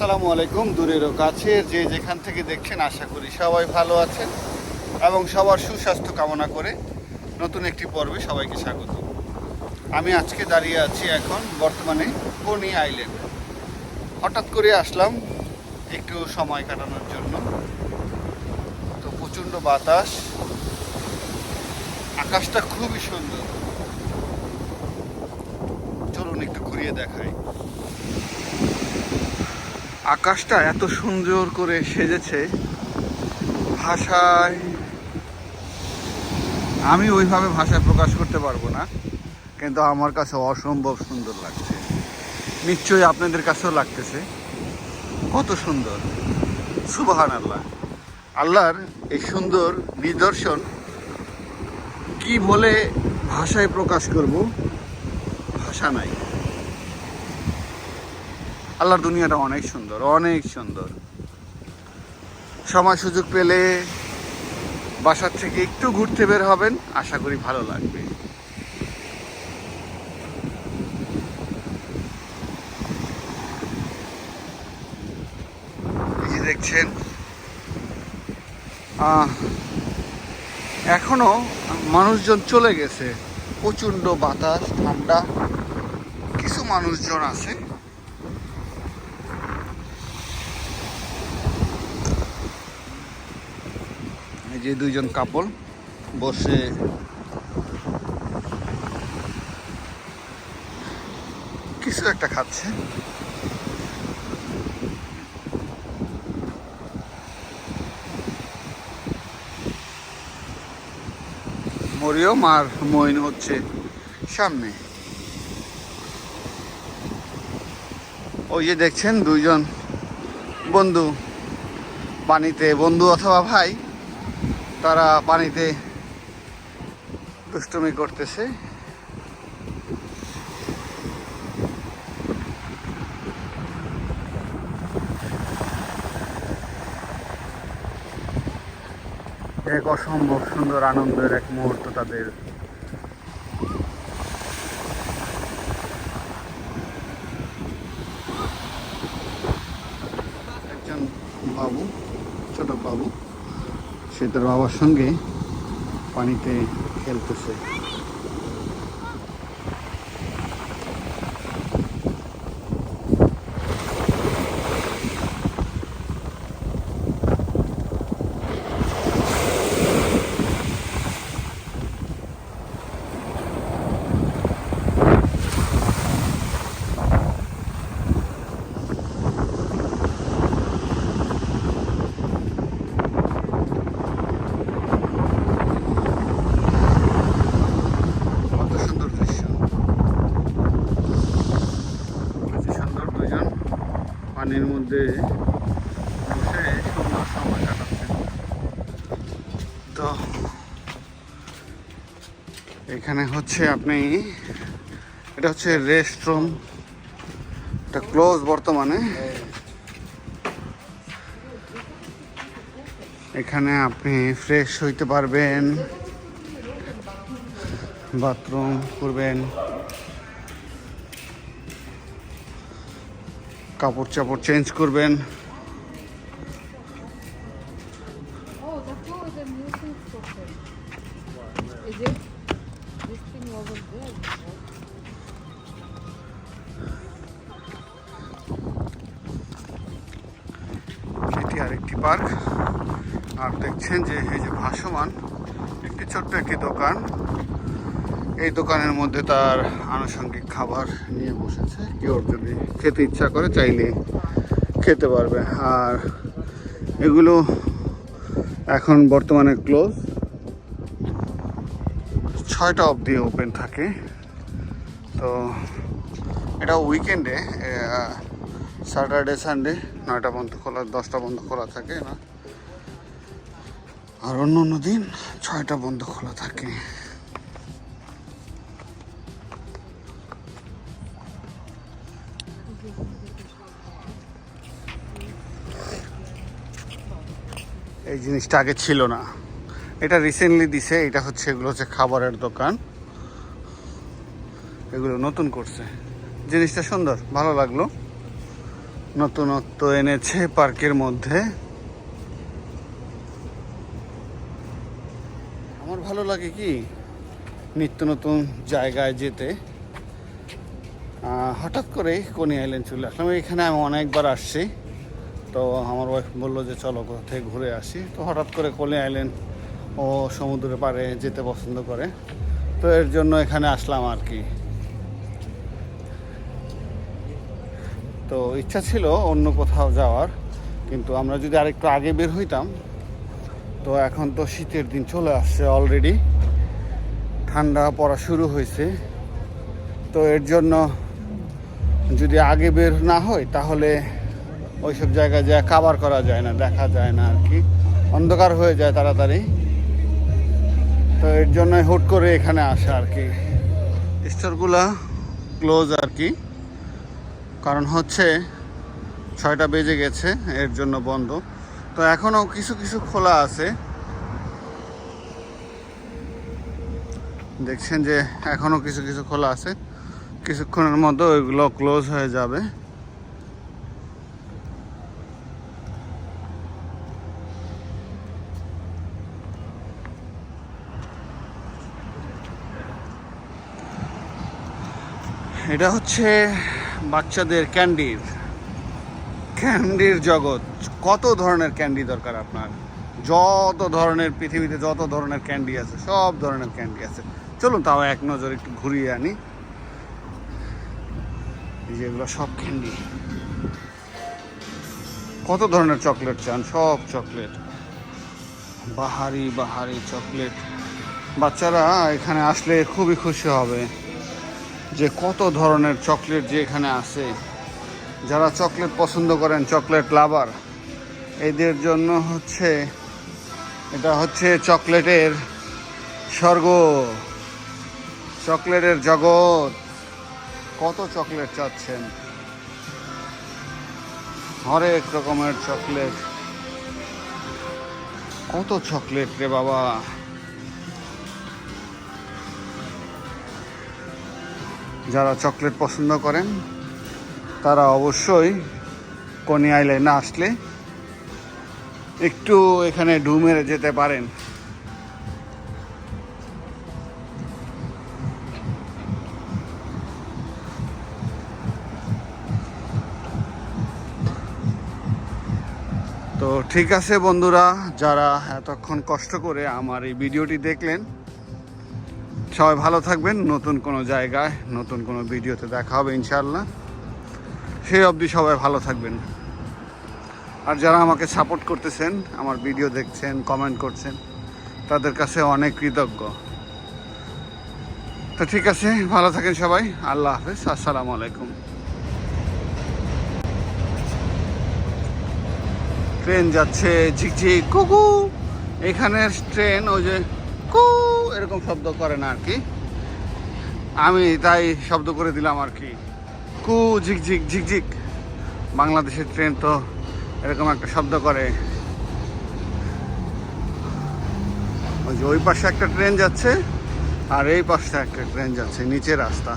আসসালামু আলাইকুম দূরেরও কাছে যে যেখান থেকে দেখছেন আশা করি সবাই ভালো আছেন এবং সবার সুস্বাস্থ্য কামনা করে নতুন একটি পর্বে সবাইকে স্বাগত। আমি আজকে দাঁড়িয়ে আছি এখন বর্তমানে কোনি আইল্যান্ড। হঠাৎ করে আসলাম একটু সময় কাটানোর জন্য। তো প্রচণ্ড বাতাস, আকাশটা খুবই সুন্দর। চলুন একটু ঘুরিয়ে দেখাই। আকাশটা এত সুন্দর করে সেজেছে ভাষায়। আমি ওইভাবে ভাষায় প্রকাশ করতে পারব না, কিন্তু আমার কাছে অসম্ভব সুন্দর লাগছে। নিশ্চয়ই আপনাদের কাছেও লাগতেছে। কত সুন্দর। সুবাহান আল্লাহ আল্লাহর এই সুন্দর নিদর্শন কি বলে ভাষায় প্রকাশ করব? ভাষা নাই। আল্লাহর দুনিয়াটা অনেক সুন্দর অনেক সুন্দর। সময় সুযোগ পেলে বাসার থেকে একটু ঘুরতে বের হবেন আশা করি ভালো লাগবে। দেখছেন আহ, এখনও মানুষজন চলে গেছে প্রচণ্ড বাতাস ঠান্ডা কিছু মানুষজন আছে। যে দুইজন কাপল বসে কিছু একটা খাচ্ছে। মরিয়ম আর মইন হচ্ছে সামনে। ওই যে দেখছেন দুইজন বন্ধু পানিতে বন্ধু অথবা ভাই। তারা পানিতে দুষ্টুমি করতেছে। এক অসম্ভব সুন্দর আনন্দের এক মুহূর্ত তাদের। একজন বাবু, ছোট বাবু। সে তার বাবার সঙ্গে পানিতে খেলতেছে কত সুন্দর দৃশ্য কত সুন্দর দুজন পানির মধ্যে বসে সুন্দর সময় কাটাচ্ছে তো এখানে হচ্ছে আপনি, এটা হচ্ছে রেস্টরুম এটা ক্লোজ বর্তমানে। এখানে আপনি ফ্রেশ হইতে পারবেন। বাথরুম করবেন। কাপড় চাপড় চেঞ্জ করবেন। এটি আরেকটি পার্ক। আর দেখছেন যে এই যে ভাসমান, একটি ছোট্ট একটি দোকান। এই দোকানের মধ্যে তার আনুষঙ্গিক খাবার নিয়ে বসেছে। কেউ যদি খেতে ইচ্ছা করে চাইলে খেতে পারবে। আর এগুলো এখন বর্তমানে ক্লোজ ছয়টা অবধি ওপেন থাকে। তো এটা উইকেন্ডে স্যাটারডে সানডে নয়টা পর্যন্ত খোলা, দশটা বন্ধ খোলা থাকে না। আর অন্য অন্য দিন ছয়টা বন্ধ খোলা থাকে। এই জিনিসটা আগে ছিল না। এটা রিসেন্টলি দিছে, এটা হচ্ছে এগুলো হচ্ছে খাবারের দোকান। এগুলো নতুন করছে। জিনিসটা সুন্দর, ভালো লাগল। নতুনত্ব এনেছে পার্কের মধ্যে। আমার ভালো লাগে কি? নিত্য নতুন জায়গায় যেতে। হঠাৎ করে কোনি আইল্যান্ড চলে আসলাম। এখানে আমি অনেকবার আসছি। তো আমার ওয়াইফ বলল যে, চলো কোথা থেকে ঘুরে আসি। তো হঠাৎ করে কোনি আইল্যান্ড ও সমুদ্রের পাড়ে যেতে পছন্দ করে। তো এর জন্য এখানে আসলাম আর কি। তো ইচ্ছা ছিল অন্য কোথাও যাওয়ার, কিন্তু আমরা যদি আরেকটু আগে বের হইতাম, তো এখন তো শীতের দিন চলে আসছে অলরেডি ঠান্ডা পড়া শুরু হয়েছে। তো এর জন্য যদি আগে বের না হয়, তাহলে ওইসব জায়গায় যা কাবার করা যায় না, দেখা যায় না আর কি। অন্ধকার হয়ে যায় তাড়াতাড়ি। তো এর জন্য হুট করে এখানে আসা আর কি। স্টোরগুলা ক্লোজ আর কি। কারণ হচ্ছে ছয়টা বেজে গেছে, এর জন্য বন্ধ। তো এখনও কিছু কিছু খোলা আছে। দেখছেন যে এখনও কিছু কিছু খোলা আছে। কিছুক্ষণের মধ্যে ওইগুলো ক্লোজ হয়ে যাবে। এটা হচ্ছে বাচ্চাদের ক্যান্ডির। ক্যান্ডির জগৎ। কত ধরনের ক্যান্ডি দরকার আপনার? যত ধরনের পৃথিবীতে যত ধরনের ক্যান্ডি আছে, সব ধরনের ক্যান্ডি আছে। চলুন তাও এক নজর একটু ঘুরিয়ে আনি। এই যে সব ক্যান্ডি। কত ধরনের চকলেট চান? সব চকলেট। বাহারি বাহারি চকলেট। বাচ্চারা এখানে আসলে খুবই খুশি হবে। যে কত ধরনের চকলেট যে এখানে আছে। যারা চকলেট পছন্দ করেন, চকলেট লাভার, এদের জন্য হচ্ছে, এটা হচ্ছে চকলেটের স্বর্গ। চকলেটের জগৎ। কত চকলেট চাচ্ছেন? হরেক রকমের চকলেট। কত চকলেট রে বাবা। যারা চকলেট পছন্দ করেন, তারা অবশ্যই কোনি আইল্যান্ডে আসলে একটু এখানে ঢু মেরে যেতে পারেন। তো ঠিক আছে বন্ধুরা, যারা এতক্ষণ কষ্ট করে আমার এই ভিডিওটি দেখলেন সবাই ভালো থাকবেন। নতুন কোনো জায়গায়, নতুন কোনো ভিডিওতে দেখা হবে ইনশাল্লাহ সেই অবধি সবাই ভালো থাকবেন। আর যারা আমাকে সাপোর্ট করতেছেন, আমার ভিডিও দেখছেন কমেন্ট করছেন, তাদের কাছে অনেক কৃতজ্ঞ। তো ঠিক আছে, ভালো থাকেন সবাই। আল্লাহ হাফেজ, আসসালামু আলাইকুম। ট্রেন যাচ্ছে, ঝিকঝিক, কুকু। এখানের ট্রেন ওই যে কু এরকম শব্দ করে না আর কি। আমি তাই শব্দ করে দিলাম আর কি। কু ঝিকঝিক ঝিকঝিক বাংলাদেশের ট্রেন তো এরকম একটা শব্দ করে। ওই যে ওই পাশে একটা ট্রেন যাচ্ছে, আর এই পাশে একটা ট্রেন যাচ্ছে নিচে রাস্তা।